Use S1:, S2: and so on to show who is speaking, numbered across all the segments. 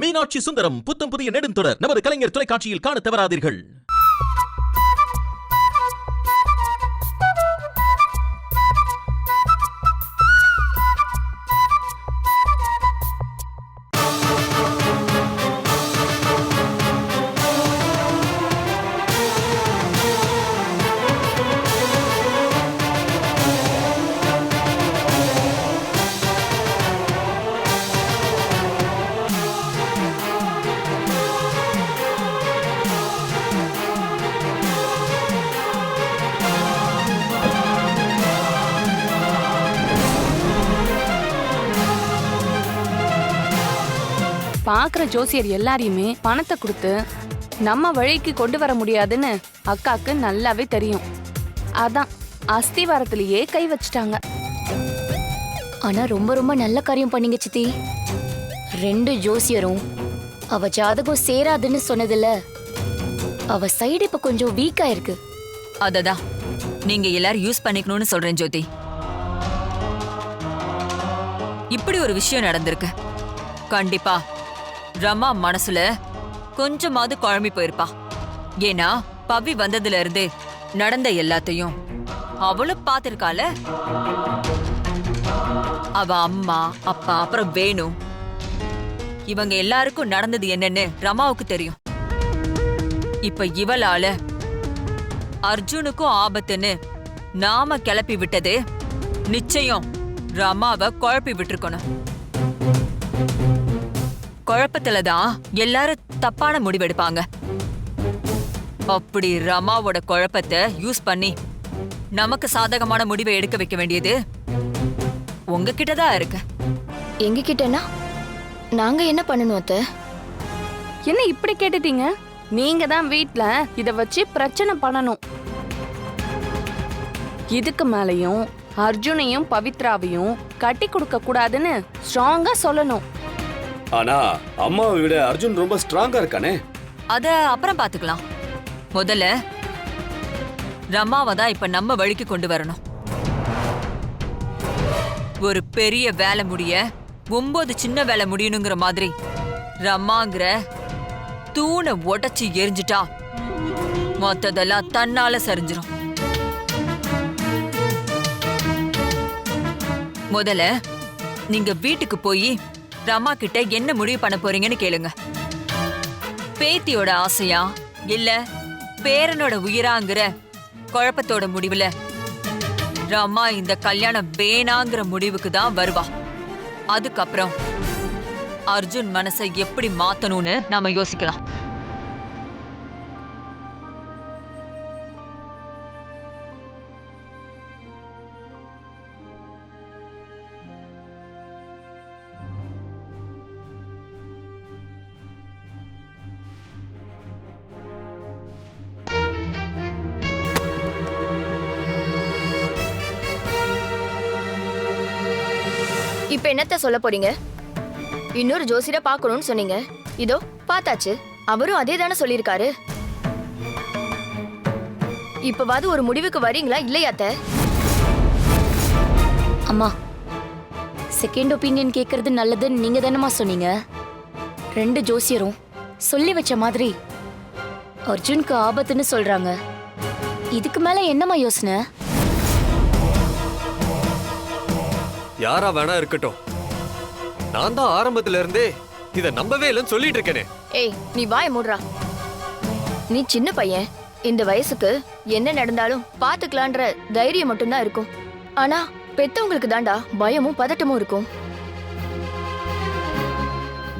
S1: மீனாட்சி சுந்தரம் புத்தம் புதிய நெடுந்தொடர். நமது கலைஞர் தொலைக்காட்சியில் காணத் தவறாதீர்கள்.
S2: பாக்குற ஜோசியர் எல்லாரையுமே பணத்தை கொடுத்து நம்ம வழிக்கு கொண்டு வர முடியாதுன்னு அக்காக்கு நல்லாவே தெரியும். அதான் அஸ்திவாரத்திலேயே கை வச்சிட்டாங்க.
S3: ஆனா ரொம்ப ரொம்ப நல்ல காரியம் பண்ணீங்க சித்தி. ரெண்டு ஜோசியரும் அவ ஜாதகம் சேராதுன்னு சொன்னதுல அவ சைடு இப்ப கொஞ்சம் வீக்கா இருக்கு
S4: அததான். நீங்க எல்லாரும் யூஸ் பண்ணிக்கணும்னு சொல்றேன் ஜோதி. இப்படி ஒரு விஷயம் நடந்திருக்கு. கண்டிப்பா ரமா மனசுல கொஞ்சமாவது குழம்பி போயிருப்பா. ஏன்னா பவி வந்ததுல இருந்து நடந்த எல்லாத்தையும் அவளும் பார்த்திருக்கால அவ அம்மா அப்பா அப்புறம் வேணு. இவங்க எல்லாருக்கும் நடந்தது என்னன்னு ரமாவுக்கு தெரியும். இப்ப இவளால அர்ஜுனுக்கும் ஆபத்துன்னு நாம கிளப்பி விட்டது நிச்சயம் ரமாவை குழப்பி விட்டுருக்கணும். குழப்பத்துல தான் எல்லாரும் தப்பான முடிவெடுப்பாங்க. அப்படி ரமாவோட குழப்பத்தை யூஸ் பண்ணி நமக்கு சாதகமான முடிவை எடுக்க வைக்க வேண்டியது உங்ககிட்ட தான் இருக்கு.
S3: எங்க கிட்டனா நாங்க என்ன பண்ணணும் அத்த?
S2: என்ன இப்படி கேட்டுட்டீங்க? நீங்க தான் வீட்ல இத வச்சு பிரச்சனை பண்ணணும். இதுக்கு மேலயும் அர்ஜுனையும் பவித்ராவையும் கட்டி கொடுக்க கூடாதுன்னு ஸ்ட்ராங்கா சொல்லணும்.
S5: ஆனா அம்மாவை விட அர்ஜுன் ரொம்ப ஸ்ட்ராங்கா இருக்கானே.
S4: அத அப்புறம் பாத்துக்கலாம். முதல்ல ரமாவை தான் இப்ப நம்ம வழிக்கு கொண்டு வரணும். ஒரு பெரிய வேலை முடிய ஒன்பது சின்ன வேலை முடியணுங்கிற மாதிரி ரமாங்கிற தூணை உடைச்சு எரிஞ்சிட்டா மொத்ததெல்லாம் தன்னால சரிஞ்சிரும். முதல்ல நீங்க வீட்டுக்கு போய் ரமா கிட்ட என்ன முடிவு பண்ண போறீங்கன்னு கேளுங்க. பேத்தியோட ஆசையா? இல்ல பேரனோட உயிராங்கிற குழப்பத்தோட முடிவுல? ரமா இந்த கல்யாணம் வேணாங்கிற முடிவுக்கு தான் வருவா. அதுக்கப்புறம் அர்ஜுன் மனசை எப்படி மாத்தணும்னு நாம யோசிக்கலாம்.
S3: இப்ப என்னத்த சொல்ல போறீங்க? இன்னொரு ஜோசியரை பார்க்கணும்னு சொன்னீங்க. இதோ பார்த்தாச்சு. அவரும் அதே தானே சொல்லியிருக்காரு. இப்பவாது ஒரு முடிவுக்கு வரீங்களா இல்லையாத்த அம்மா செகண்ட் ஒப்பீனியன் கேட்கறது நல்லதுன்னு நீங்க தானம்மா சொன்னீங்க. ரெண்டு ஜோசியரும் சொல்லி வச்ச மாதிரி அர்ஜுனுக்கு ஆபத்துன்னு சொல்றாங்க. இதுக்கு மேல என்னம்மா யோசனை?
S6: யாரா வேணா இருக்கட்டும். நான் தான் ஆரம்பத்துல இருந்தே இத நம்பவே இல்லைன்னு சொல்லிட்டு இருக்கேனே.
S3: ஏய் நீ வாய மூடுறா. நீ சின்ன பையன். இந்த வயசுக்கு என்ன நடந்தாலும் பாத்துக்கலான்ற தைரியம் மட்டும்தான் இருக்கும். ஆனா பெத்தவங்களுக்கு தாண்டா பயமும் பதட்டமும் இருக்கும்.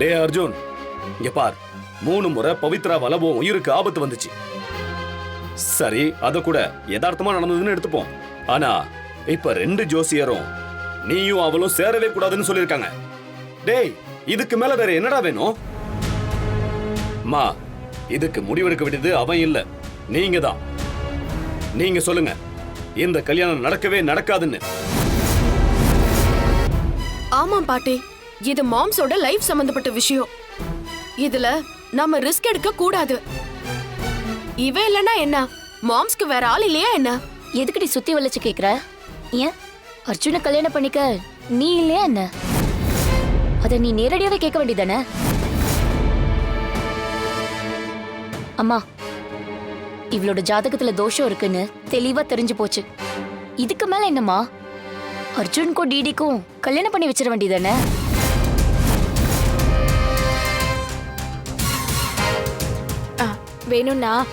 S5: டே அர்ஜுன் இங்க பார். மூணு முறை பவித்ரா வலவும் உயிருக்கு ஆபத்து வந்துச்சு. சரி அத கூட யதார்த்தமா நடந்ததுன்னு எடுத்துப்போம். ஆனா இப்ப ரெண்டு ஜோசியரும் நீயும் அவளும் சேரவே கூடாதுன்னு சொல்லிருக்காங்க டேய் இதுக்கு மேல வேற என்னடா வேணும்? மா இதுக்கு முடிவெடுக்க வேண்டியது அவன் இல்ல. நீங்க தான் நீங்க சொல்லுங்க. இந்த கல்யாணம் நடக்கவே நடக்காதுன்னு.
S7: ஆமாம் பாட்டி. இது மாம்ஸோட லைஃப் சம்பந்தப்பட்ட விஷயம். இதுல நாம ரிஸ்க் எடுக்க கூடாது. இவ இல்லனா என்ன? மாம்ஸ்க்கு வேற ஆள் இல்லையா என்ன?
S3: எதுக்குடி சுத்தி வளைச்சு கேக்குற? ஏன்? அர்ஜுனை கல்யாணம் பண்ணிக்க நீ இல்லையா என்ன? அத நீ நேரடியாவே கேட்க வேண்டியதானே? அம்மா இவளோட ஜாதகத்துல தோஷம் இருக்குன்னு தெளிவா தெரிஞ்சு போச்சு. இதுக்கு மேல என்னம்மா? அர்ஜுனுக்கும் டிடிக்கும் கல்யாணம் பண்ணி வச்சிட வேண்டியதானே?
S8: ஆ, வேணும்னா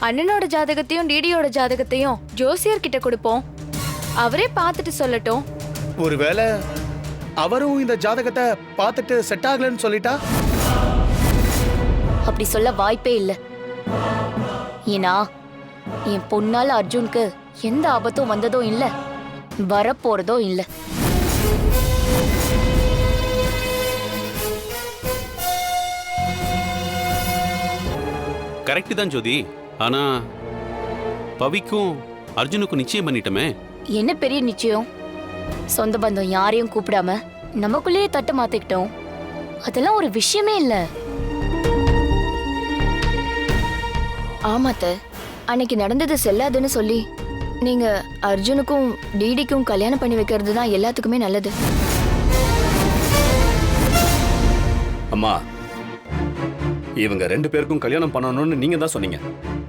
S8: அண்ணனோட ஜாதகத்தையும் டிடியோட ஜாதகத்தையும் ஜோசியர் கிட்ட கொடுப்போம். அவரே பார்த்துட்டு சொல்லட்டும்.
S9: ஒருவேளை அவரும் இந்த ஜாதகத்தை பார்த்துட்டு செட் ஆகலன்னு சொல்லிட்டா?
S3: அப்படி சொல்ல வாய்ப்பே இல்லை. ஏன்னா என் பொண்ணால அர்ஜுனுக்கு எந்த ஆபத்தும் வந்ததும் இல்ல. வரப்போறதோ இல்ல.
S10: கரெக்ட் தான் ஜோதி. ஆனா பவிக்கும் அர்ஜுனுக்கும் நிச்சயம் பண்ணிட்டோமே.
S3: என்ன பெரிய நிச்சயம்? சொந்த பந்தம் யாரையும் கூப்பிடாம நமக்குள்ளேயே தட்டு மாத்திக்கிட்டோம். அதெல்லாம் ஒரு விஷயமே இல்ல.
S8: ஆமாத்த. அன்னைக்கு நடந்தது செல்லாதுன்னு சொல்லி நீங்க அர்ஜுனுக்கும் டிடிக்கும் கல்யாணம் பண்ணி வைக்கிறது தான் எல்லாத்துக்குமே நல்லது.
S5: அம்மா இவங்க ரெண்டு பேருக்கும் கல்யாணம் பண்ணணும்னு நீங்க தான் சொன்னீங்க.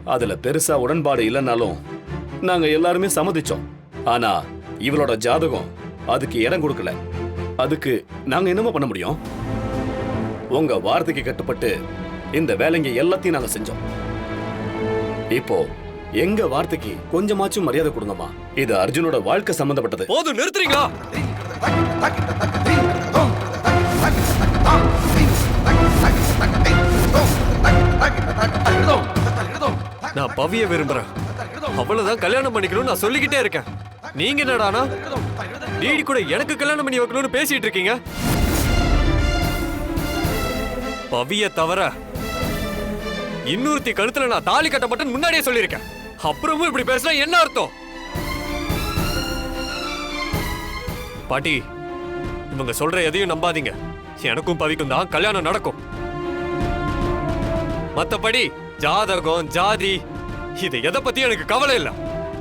S5: அதுல பெருசா உடன்பாடு இல்லைனாலும் நாங்க எல்லாருமே சம்மதிச்சோம். ஆனா இவளோட ஜாதகம் அதுக்கு இடம் கொடுக்கல. அதுக்கு நாங்க என்னமோ பண்ண முடியும்? உங்க வார்த்தைக்கு கட்டுப்பட்டு இந்த வேலைங்க எல்லாத்தையும் நாங்க செஞ்சோம். இப்போ எங்க வார்த்தைக்கு கொஞ்சமாச்சும் மரியாதை கொடுங்கம்மா. இது அர்ஜுனோட வாழ்க்கை சம்பந்தப்பட்டது.
S6: போதும் நிறுத்துறீங்களா? நான் பவிய விரும்புறேன். அவ்வளவுதான் கல்யாணம் பண்ணிக்கணும்னு நான் சொல்லிக்கிட்டே இருக்கேன். நீங்க என்னடானா? நீடி கூட எனக்கு கல்யாணம் பண்ணி வைக்கணும்னு பேசிட்டு இருக்கீங்க? பவிய தவிர இன்னொருத்தி கழுத்துல நான் தாலி கட்டப்பட்டேன்னு முன்னாடியே சொல்லியிருக்கேன். அப்புறமும் இப்படி பேசினா என்ன அர்த்தம்? பாட்டி இவங்க சொல்ற எதையும் நம்பாதீங்க. எனக்கும் பவிக்கும் தான் கல்யாணம் நடக்கும். மத்தபடி ஜாதகம் ஜாதி இது எதை பத்தி எனக்கு கவலை இல்ல.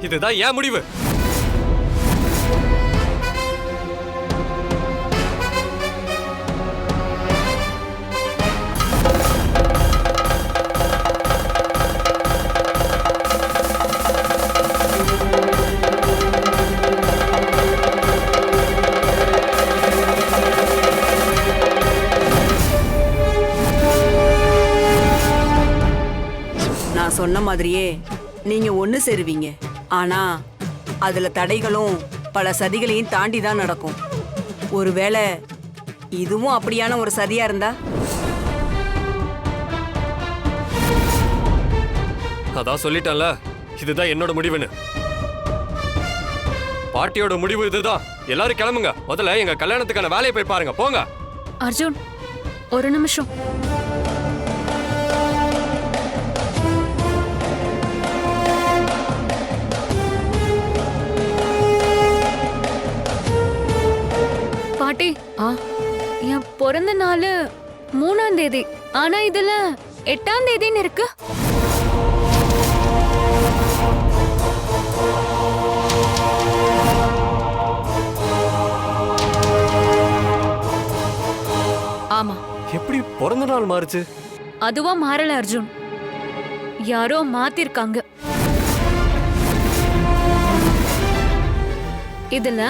S6: இதுதான் என் முடிவு.
S11: மாதிரியே நீங்க ஒண்ணு சேருவீங்க. ஆனா அதுல தடைகளும் பல சதிகளையும் தாண்டி தான் நடக்கும். ஒருவேளை இதுவும் அப்படியான ஒரு சதியா இருந்தா?
S6: அதான் சொல்லிட்டேன்ல. இதுதான் என்னோட முடிவுன்னு. பாட்டியோட முடிவு இதுதான். எல்லாரும் கிளம்புங்க. முதல்ல எங்க கல்யாணத்துக்கான வேலையை போய் பாருங்க. போங்க.
S8: அர்ஜுன் ஒரு நிமிஷம். பாட்டி. என் பிறந்த நாள் மூணாம் தேதி. ஆனா இதுல எட்டாம் தேதின்னு இருக்கு. ஆமா.
S6: எப்படி பிறந்த நாள் மாறுச்சு?
S8: அதுவா மாறல அர்ஜுன். யாரோ மாத்திருக்காங்க. இதுல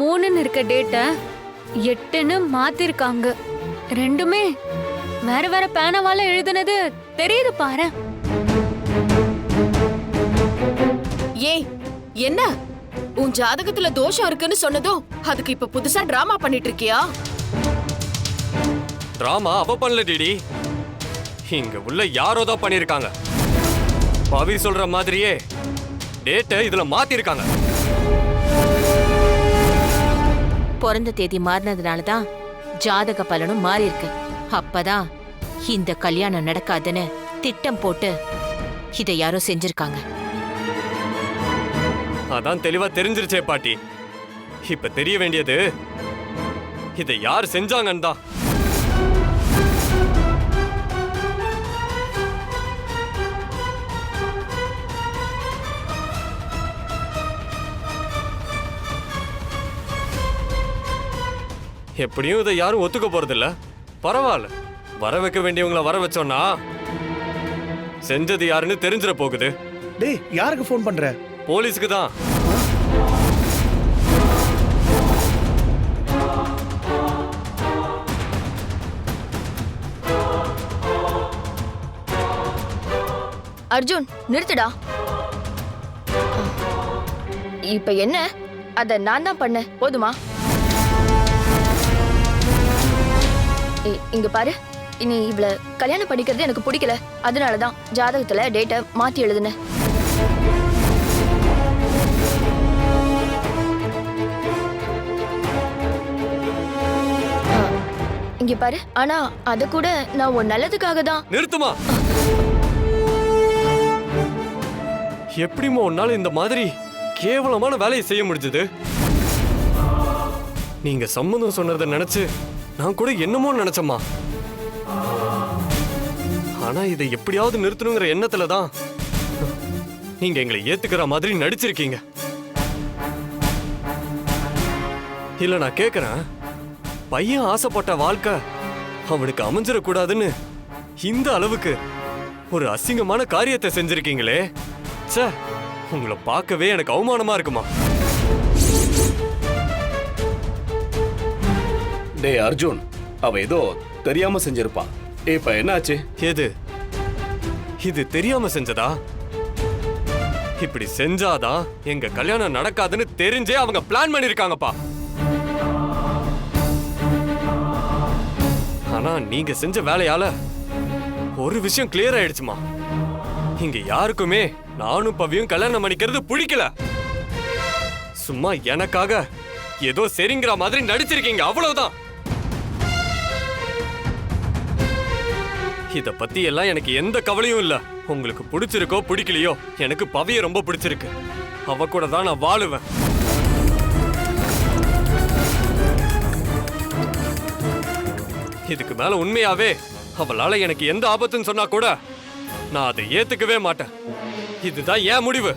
S8: மூணுன்னு இருக்க டேட்ட எட்டுன்னு மாத்திருக்காங்க. ரெண்டுமே வேற வேற பேனாவால எழுதுனது தெரியுது பாரு
S7: ஏய் என்ன? உன் ஜாதகத்துல தோஷம் இருக்குன்னு சொன்னதும் அதுக்கு இப்ப புதுசா டிராமா பண்ணிட்டு இருக்கியா
S6: டிராமா அவ பண்ணல டிடி. இங்க உள்ள யாரோ தான் பண்ணிருக்காங்க. பவி சொல்ற மாதிரியே டேட்டை இதுல மாத்திருக்காங்க.
S12: பிறந்த தேதி மாறினதுனால தான் ஜாதக பலனும் மாறி இருக்கு அப்பதான் இந்த கல்யாணம் நடக்காதுன்னு திட்டம் போட்டு இதை யாரோ செஞ்சிருக்காங்க.
S6: அதான் தெளிவா தெரிஞ்சிருச்சே பாட்டி. இப்ப தெரிய வேண்டியது இதை யார் செஞ்சாங்கன்னு தான். எப்படியும் இதை யாரும் ஒத்துக்க போறதில்ல. பரவாயில்ல. வர வைக்க வேண்டியவங்கள வர வச்சோம்னா செஞ்சது யாருன்னு தெரிஞ்சிட போகுது.
S9: டேய் யாருக்கு ஃபோன் பண்ற?
S6: போலீஸுக்கு தான்.
S8: அர்ஜுன் நிறுத்துடா. இப்ப என்ன? அத நான் தான் பண்ணேன். போதுமா? இங்க பாரு. இனி இவள கல்யாணம் பண்ணிக்கிறது எனக்கு பிடிக்கல. அதனாலதான் ஜாதகத்துல டேட்டை மாத்தி எழுதுனேன். இங்க பாரு. ஆனா அத கூட நான் உன் நல்லதுக்காக தான்
S6: நிறுத்துமா? எப்படிம்மா உன்னால இந்த மாதிரி கேவலமான வேலையை செய்ய முடிஞ்சது? நீங்க சம்மந்தம் சொன்னதை நினைச்சு நான் கூட என்னமோ நினைச்சம்மா. ஆனா இதை எப்படியாவது நிறுத்தணுங்கிற எண்ணத்துல தான் நீங்க எங்களை ஏத்துக்கிற மாதிரி நடிச்சிருக்கீங்க. இல்ல நான் கேக்குறேன். பையன் ஆசைப்பட்ட வாழ்க்கை அவனுக்கு அமைஞ்சிடக்கூடாதுன்னு இந்த அளவுக்கு ஒரு அசிங்கமான காரியத்தை செஞ்சிருக்கீங்களே. சே உங்களை பார்க்கவே எனக்கு அவமானமா இருக்குமா?
S5: டேய் அர்ஜுன் அவ ஏதோ தெரியாம செஞ்சிருப்பா. இப்ப என்னாச்சு?
S6: எது? இது தெரியாம செஞ்சதா? இப்படி செஞ்சாதான் எங்க கல்யாணம் நடக்காதுன்னு தெரிஞ்சே அவங்க பிளான் பண்ணிருக்காங்கப்பா. ஆனா நீங்க செஞ்ச வேலையால ஒரு விஷயம் கிளியர் ஆயிடுச்சுமா. இங்க யாருக்குமே நானும் பவியும் கல்யாணம் பண்ணிக்கிறது பிடிக்கல. சும்மா எனக்காக ஏதோ சரிங்கிற மாதிரி நடிச்சிருக்கீங்க அவ்வளவுதான். இத பத்தி எல்லாம் எனக்கு எந்த கவலையும் இல்ல. உங்களுக்கு பிடிச்சிருக்கோ பிடிக்கலையோ எனக்கு பவிய ரொம்ப பிடிச்சிருக்கு. அவ கூட தான் நான் வாழுவேன். இதுக்கு மேல உண்மையாவே அவளால எனக்கு எந்த ஆபத்துன்னு சொன்னா கூட நான் அதை ஏத்துக்கவே மாட்டேன். இதுதான் ஏன் முடிவு.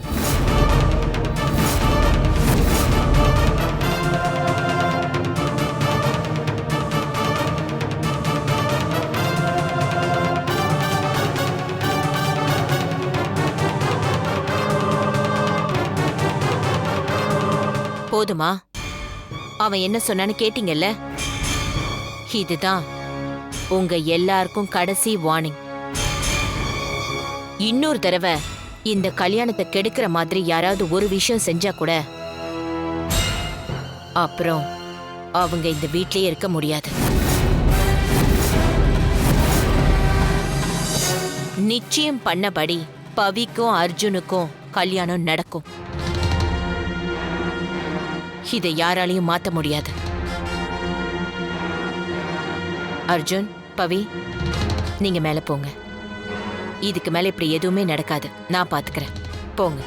S12: போதுமா? அவன் என்ன சொன்னான்னு கேட்டீங்கல்ல? இதுதான் உங்க எல்லாருக்கும் கடைசி வார்னிங் இன்னொரு தடவை இந்த கல்யாணத்தை கெடுக்கிற மாதிரி யாராவது ஒரு விஷயம் செஞ்சா கூட அப்புறம் அவங்க இந்த வீட்லயே இருக்க முடியாது. நிச்சயம் பண்ணபடி பவிக்கும் அர்ஜுனுக்கும் கல்யாணம் நடக்கும். இதை யாராலையும் மாத்த முடியாது. அர்ஜுன் பவி நீங்க மேல போங்க. இதுக்கு மேல இப்படி எதுவுமே நடக்காது. நான் பாத்துக்கிறேன். போங்க.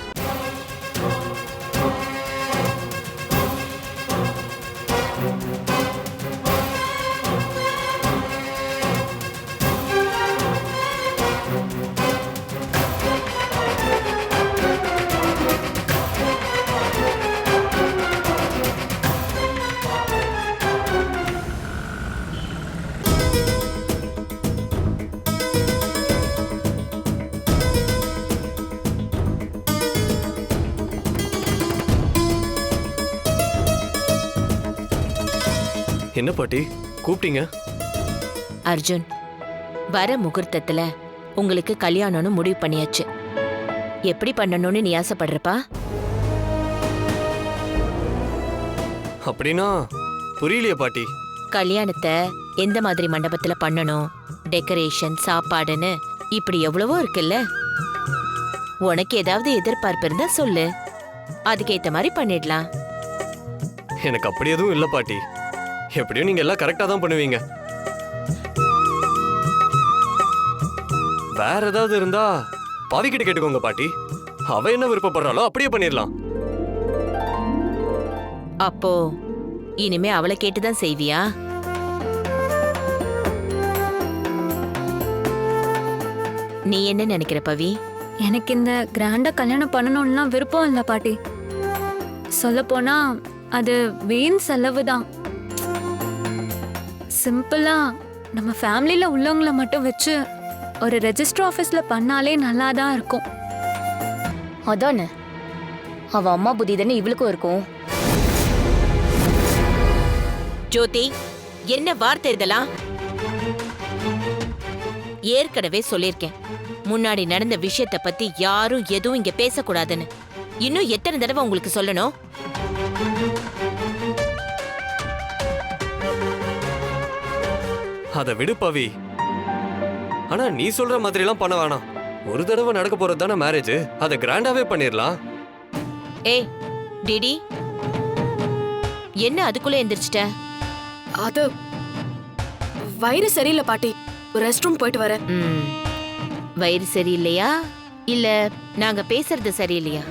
S6: என்ன பாட்டி? கூப்பிட்டீங்க?
S12: அர்ஜுன் வர முகூர்த்தத்துல உங்களுக்கு கல்யாணம்னு முடிவு பண்ணியாச்சு. எப்படி பண்ணணும்னு நீ ஆசைப்படுறப்பா?
S6: அப்படின்னா புரியலையே பாட்டி.
S12: கல்யாணத்தை எந்த மாதிரி மண்டபத்துல பண்ணணும்? டெக்கரேஷன் சாப்பாடுன்னு இப்படி எவ்வளவோ இருக்குல்ல? உனக்கு ஏதாவது எதிர்பார்ப்பு இருந்தா சொல்லு. அதுக்கேத்த மாதிரி பண்ணிடலாம்.
S6: எனக்கு அப்படி எதுவும் இல்ல பாட்டி. எப்படியும் நீங்க எல்லாம் கரெக்டா தான் பண்ணுவீங்க. வேற ஏதாவது இருந்தா பவி கிட்ட கேட்டுக்கோங்க பாட்டி. அவ என்ன விருப்பப்படுறாளோ அப்படியே பண்ணிடலாம்
S12: அப்போ இனிமே அவளை கேட்டுதான் செய்வியா? நீ என்ன நினைக்கிற பவி?
S13: எனக்கு இந்த கிராண்டா கல்யாணம் பண்ணணும்லாம் விருப்பம் இல்லை பாட்டி. சொல்லப்போனா அது வீண் செலவு தான் சிம்பிளா நம்ம ஃபேமிலியில உள்ளவங்கள மட்டும் வச்சு ஒரு ரெஜிஸ்டர் ஆஃபீஸ்ல பண்ணாலே நல்லா தான் இருக்கும்.
S3: அதானே? அவ அம்மா புத்தி தானே இவளுக்கும் இருக்கும்?
S12: ஜோதி என்ன வார்த்தை இதெல்லாம்? ஏற்கனவே சொல்லிருக்கேன் முன்னாடி நடந்த விஷயத்த பத்தி யாரும் எதுவும் இங்க பேசக்கூடாதுன்னு. இன்னும் எத்தனை தடவை உங்களுக்கு சொல்லணும்?
S6: அதை விடு பவி. ஆனா நீ சொல்ற மாதிரி எல்லாம் பண்ண வேணாம். ஒரு தடவை நடக்க போறது தானே மேரேஜ் அதை கிராண்டாவே பண்ணிடலாம்
S12: ஏய் டிடி. என்ன அதுக்குள்ள எந்திரிச்சிட்ட?
S7: அது வயிறு சரியில்லை பாட்டி. ரெஸ்ட் ரூம் போயிட்டு வரேன்.
S12: ம், வயிறு சரியில்லையா? இல்ல நாங்க பேசுறது சரியில்லையா?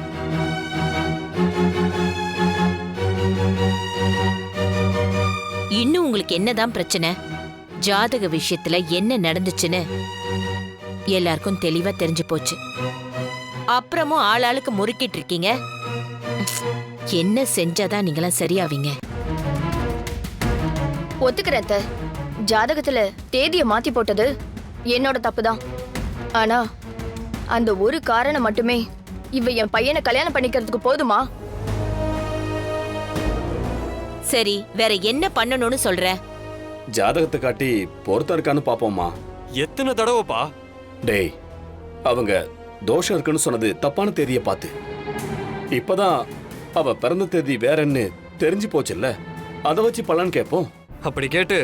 S12: இன்னும் உங்களுக்கு என்னதான் பிரச்சனை? ஜாதக விஷயத்துல என்ன நடந்துச்சுன்னு எல்லாருக்கும் தெளிவா தெரிஞ்சு போச்சு. அப்புறமும் ஆளாளுக்கு முறுக்கிட்டு இருக்கீங்க. என்ன செஞ்சாதான் நீங்களாம் சரியாவீங்க?
S8: ஒத்துக்கிறேன் அத்தை. ஜாதகத்துல தேதியை மாத்தி போட்டது என்னோட தப்பு தான் ஆனா அந்த ஒரு காரணம் மட்டுமே இவ என் பையனை கல்யாணம் பண்ணிக்கிறதுக்கு போதுமா?
S12: சரி வேற என்ன பண்ணணும்னு சொல்ற?
S5: ஜாதகத்தை காட்டி பொருத்தம் இருக்கான்னு பாப்போமா
S6: எத்தனை தடவைப்பா?
S5: டேய் அவங்க தோஷம் இருக்குன்னு சொன்னது தப்பான தேதியை பார்த்து. இப்பதான் அவ பிறந்த தேதி வேறன்னு தெரிஞ்சு போச்சுல்ல? அதை வச்சு பலன் கேட்போம்.
S6: அப்படி கேட்டு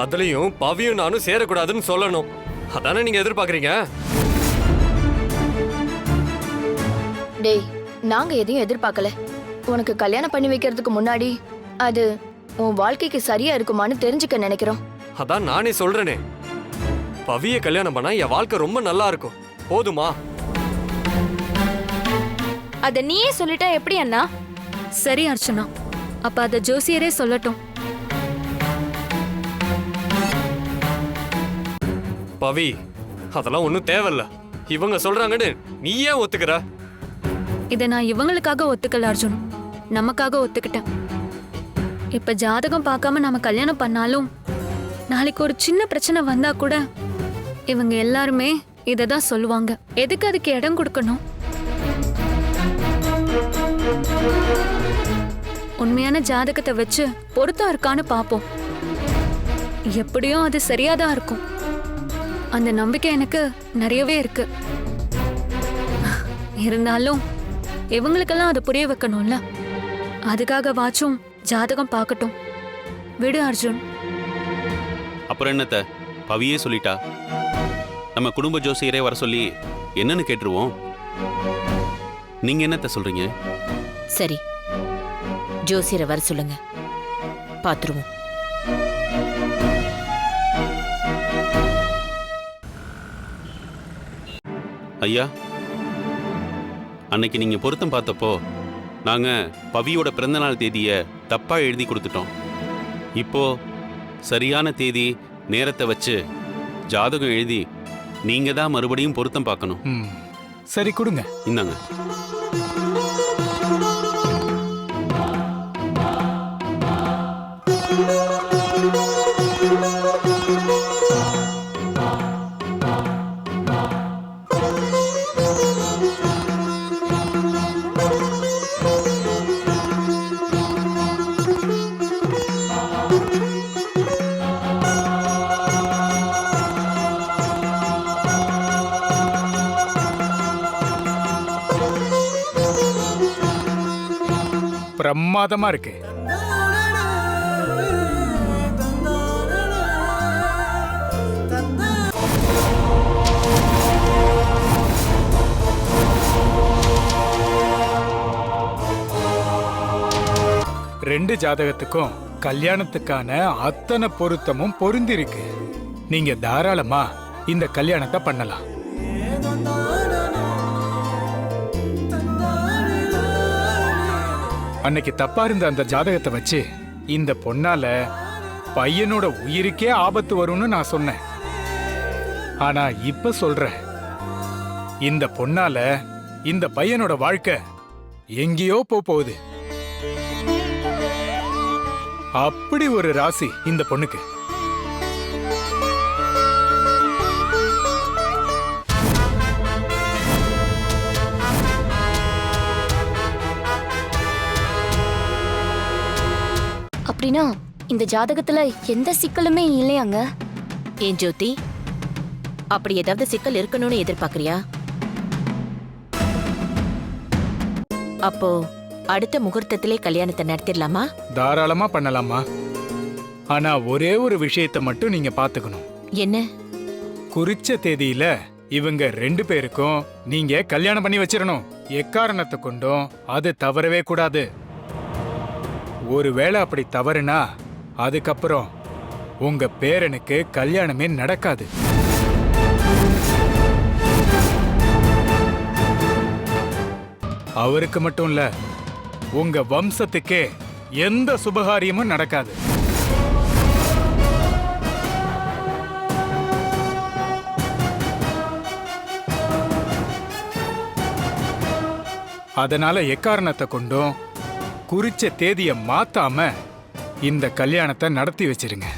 S6: அதுலயும் பவியும் நானும் சேரக்கூடாதுன்னு சொல்லணும். அதானே நீங்க எதிர்பார்க்கறீங்க?
S8: டேய் நாங்க எதையும் எதிர்பார்க்கல. உனக்கு கல்யாணம் பண்ணி வைக்கிறதுக்கு முன்னாடி அது உன் வாழ்க்கைக்கு சரியா இருக்குமான்னு தெரிஞ்சுக்க நினைக்கிறோம்.
S6: அதான் நானே சொல்றேனே. பவிய கல்யாணம் பண்ணா என் வாழ்க்கை ரொம்ப நல்லா இருக்கும். போதுமா?
S2: அத நீயே சொல்லிட்டா எப்படி அண்ணா?
S13: சரி அர்ச்சனா. அப்ப அத ஜோசியரே சொல்லட்டும்.
S6: பவி அதெல்லாம் ஒன்றும் தேவையில்ல. இவங்க சொல்றாங்கன்னு நீ ஏன் ஒத்துக்கிற.
S13: இதை நான் இவங்களுக்காக ஒத்துக்கல அர்ஜுன். நமக்காக ஒத்துக்கிட்டேன். இப்ப ஜாதகம் பார்க்காம நாம கல்யாணம் பண்ணாலும் நாளைக்கு ஒரு சின்ன பிரச்சனை வந்தா கூட இவங்க எல்லாருமே இதை தான் சொல்லுவாங்க. எதுக்கு அதுக்கு இடம் கொடுக்கணும்? உண்மையான ஜாதகத்தை வச்சு பொருத்தம் இருக்கான்னு பார்ப்போம். எப்படியும் அது சரியாதான் இருக்கும். அந்த நம்பிக்கை எனக்கு நிறையவே இருக்கு. இருந்தாலும் இவங்களுக்கெல்லாம் அதை புரிய வைக்கணும்ல. அதுக்காக வாச்சும் ஜாதகம் பார்க்கட்டும். விடு அர்ஜுன்.
S10: அப்புறம் என்னத்த? பவியே சொல்லிட்டா? நம்ம குடும்ப ஜோசியரே வர சொல்லி என்னன்னு கேட்டுருவோம். நீங்க என்னத்த சொல்றீங்க?
S12: சரி. ஜோசியரை வர சொல்லுங்க. பாத்துருவோம்.
S10: ஐயா அன்னைக்கு நீங்க பொருத்தம் பார்த்தப்போ நாங்க பவியோட பிறந்தநாள் தேதியை தப்பா எழுதி கொடுத்துட்டோம். இப்போ சரியான தேதி நேரத்தை வச்சு ஜாதகம் எழுதி நீங்க தான் மறுபடியும் பொருத்தம் பார்க்கணும்.
S9: சரி கொடுங்க.
S10: இந்தாங்க.
S9: பிரமாதமா இருக்கு. ரெண்டு ஜாதகத்துக்கும் கல்யாணத்துக்கான அத்தனை பொருத்தமும் பொருந்திருக்கு. நீங்க தாராளமா இந்த கல்யாணத்தை பண்ணலாம். அன்னைக்கு தப்பா இருந்த அந்த ஜாதகத்தை வச்சு இந்த பொண்ணால பையனோட உயிருக்கே ஆபத்து வரும்னு நான் சொன்னேன். ஆனா இப்ப சொல்றேன். இந்த பொண்ணால இந்த பையனோட வாழ்க்கை எங்கேயோ போகுது. அப்படி ஒரு ராசி இந்த பொண்ணுக்கு.
S8: அப்படின்னா இந்த ஜாதகத்துல எந்த சிக்கலுமே இல்லையாங்க?
S12: ஏன் ஜோதி? அப்படி ஏதாவது சிக்கல் இருக்கணும்னு எதிர்பார்க்கறியா? அப்போ அடுத்த முகூர்த்தத்திலே கல்யாணத்தை நடத்திடலாமா?
S9: தாராளமா பண்ணலாமா ஆனா ஒரே ஒரு விஷயத்தை மட்டும் நீங்க பாத்துக்கணும்.
S12: என்ன?
S9: குறிச்ச தேதியில இவங்க ரெண்டு பேருக்கும் நீங்க கல்யாணம் பண்ணி வச்சிரணும். எக்காரணத்தை கொண்டும் அது தவறவே கூடாது. ஒருவேளை அப்படி தவறுனா அதுக்கப்புறம் உங்க பேரனுக்கு கல்யாணமே நடக்காது. அவருக்கு மட்டும் இல்ல உங்க வம்சத்துக்கே எந்த சுபகாரியமும் நடக்காது. அதனால எக்காரணத்தை கொண்டும் குறிச்ச தேதியை மாத்தாம இந்த கல்யாணத்தை நடத்தி வச்சிருங்க.